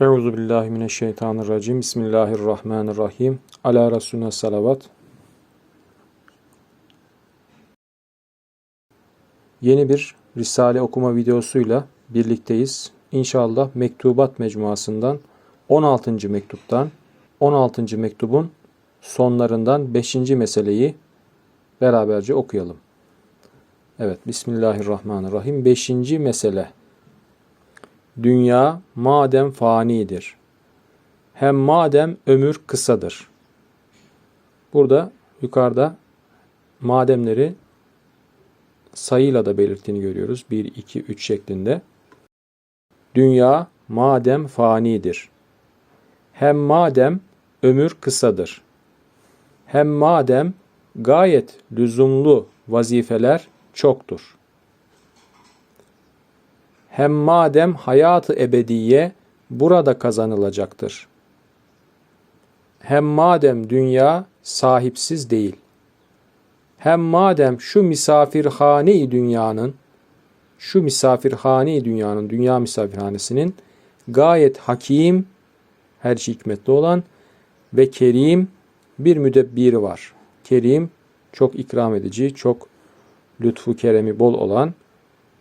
Euzu billahi mineşşeytanirracim. Bismillahirrahmanirrahim. Ala Resulüne salavat. Yeni bir Risale okuma videosuyla birlikteyiz. İnşallah Mektubat Mecmuası'ndan 16. mektuptan 16. mektubun sonlarından 5. meseleyi beraberce okuyalım. Evet, Bismillahirrahmanirrahim. 5. mesele. Dünya madem fanidir. Hem madem ömür kısadır. Burada yukarıda mademleri sayıyla da belirttiğini görüyoruz. 1, 2, 3 şeklinde. Dünya madem fanidir. Hem madem ömür kısadır. Hem madem gayet lüzumlu vazifeler çoktur. Hem madem hayatı ebediye burada kazanılacaktır. Hem madem dünya sahipsiz değil. Hem madem şu misafirhane dünyanın şu misafirhane dünyanın dünya misafirhanesinin gayet hakim her şey hikmetli olan ve kerim bir müdebbiri var. Kerim çok ikram edici, çok lütfu keremi bol olan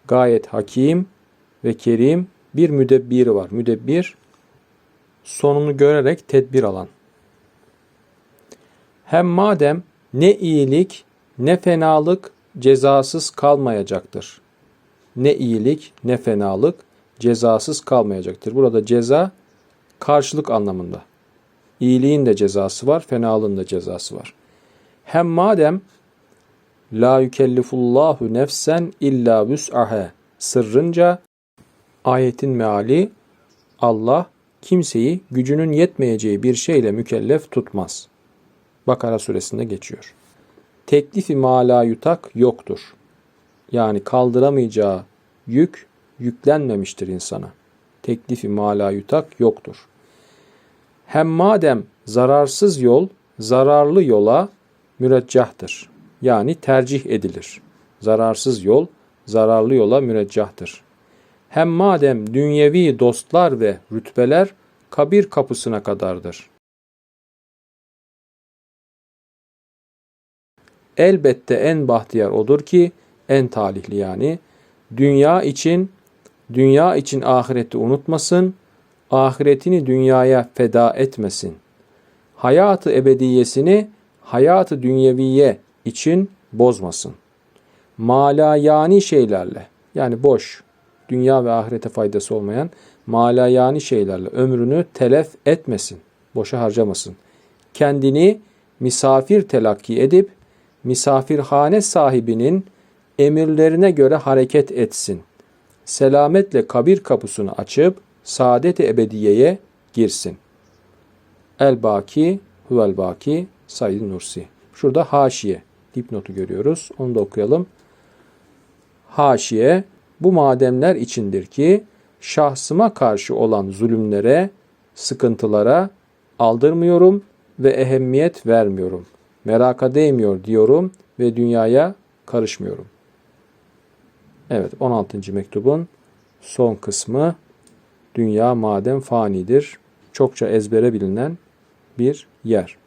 gayet hakim ve kerim bir müdebbiri var. Müdebbir sonunu görerek tedbir alan. Hem madem ne iyilik ne fenalık cezasız kalmayacaktır. Ne iyilik ne fenalık cezasız kalmayacaktır. Burada ceza karşılık anlamında. İyiliğin de cezası var, fenalığın da cezası var. Hem madem la yükellifullahu nefsen illa vüs'ahe sırrınca ayetin meali Allah kimseyi gücünün yetmeyeceği bir şeyle mükellef tutmaz. Bakara suresinde geçiyor. Teklifi mala yutak yoktur. Yani kaldıramayacağı yük yüklenmemiştir insana. Teklifi mala yutak yoktur. Hem madem zararsız yol zararlı yola müreccahtır. Yani tercih edilir. Zararsız yol zararlı yola müreccahtır. Hem madem dünyevi dostlar ve rütbeler kabir kapısına kadardır. Elbette en bahtiyar odur ki en talihli yani dünya için dünya için ahireti unutmasın, ahiretini dünyaya feda etmesin. Hayatı ebediyesini hayatı dünyeviye için bozmasın. Malayani şeylerle yani boş, dünya ve ahirete faydası olmayan malayani şeylerle ömrünü telef etmesin, boşa harcamasın. Kendini misafir telakki edip misafirhane sahibinin emirlerine göre hareket etsin. Selametle kabir kapısını açıp saadet-i ebediyeye girsin. El-Baki, Huvel-Baki, Said Nursi. Şurada haşiye, dipnotu görüyoruz. Onu da okuyalım. Haşiye, bu mademler içindir ki şahsıma karşı olan zulümlere, sıkıntılara aldırmıyorum ve ehemmiyet vermiyorum. Meraka değmiyor diyorum ve dünyaya karışmıyorum. Evet 16. mektubun son kısmı dünya madem fanidir. Çokça ezbere bilinen bir yer.